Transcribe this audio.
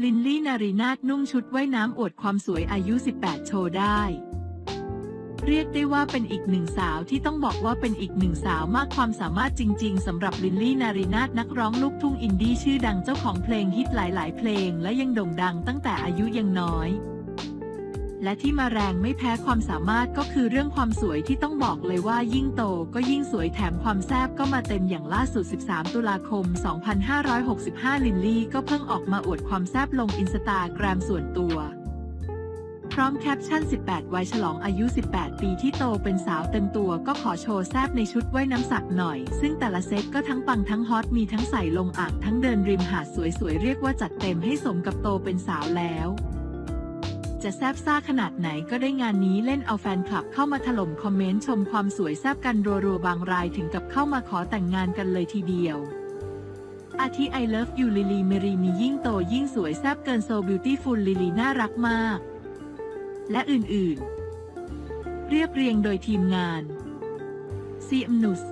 ลินลี่นารีนาถนุ่งชุดว่ายน้ำอวดความสวยอายุ 18 โชว์ได้ เรียกได้ว่าเป็นอีกหนึ่งสาวที่ต้องบอกว่าเป็นอีกหนึ่งสาวมากความสามารถจริง ๆสำหรับลินลี่นารีนาถนักร้องลูกทุ่งอินดี้ชื่อดังเจ้าของเพลงฮิตหลาย ๆ เพลงและยังโด่งดังตั้งแต่อายุยังน้อย และที่มาแรงไม่แพ้ความสามารถก็คือเรื่องความสวยที่ต้องบอกเลยว่ายิ่งโตก็ยิ่งสวยแถมความแซบก็มาเต็มอย่างล่าสุด 13 ตุลาคม 2565 ลินลี่ก็เพิ่งออกมาอวดความแซบลงอินสตาแกรมส่วนตัว พร้อมแคปชั่น 18 วัยฉลองอายุ 18 ปีที่โตเป็นสาวเต็มตัวก็ขอโชว์แซบในชุดว่ายน้ำสักหน่อย ซึ่งแต่ละเซตก็ทั้งปังทั้งฮอตมีทั้งใส่ลงอ่างทั้งเดินริมหาดสวยๆเรียกว่าจัดเต็มให้สมกับโตเป็นสาวแล้ว จะแซบซ่าขนาดไหนก็ได้งานนี้เล่นเอาแฟนคลับเข้ามาถล่มคอมเมนต์ชมความสวยแซบกันรัวๆบางรายถึงกับเข้ามาขอแต่งงานกันเลยทีเดียว อาทิ I love you ลิลีเมรีมียิ่งโตยิ่งสวยแซบเกินโซบิวตี้ฟูลลิลีน่ารักมาก และอื่นๆ เรียบเรียงโดยทีมงาน CM News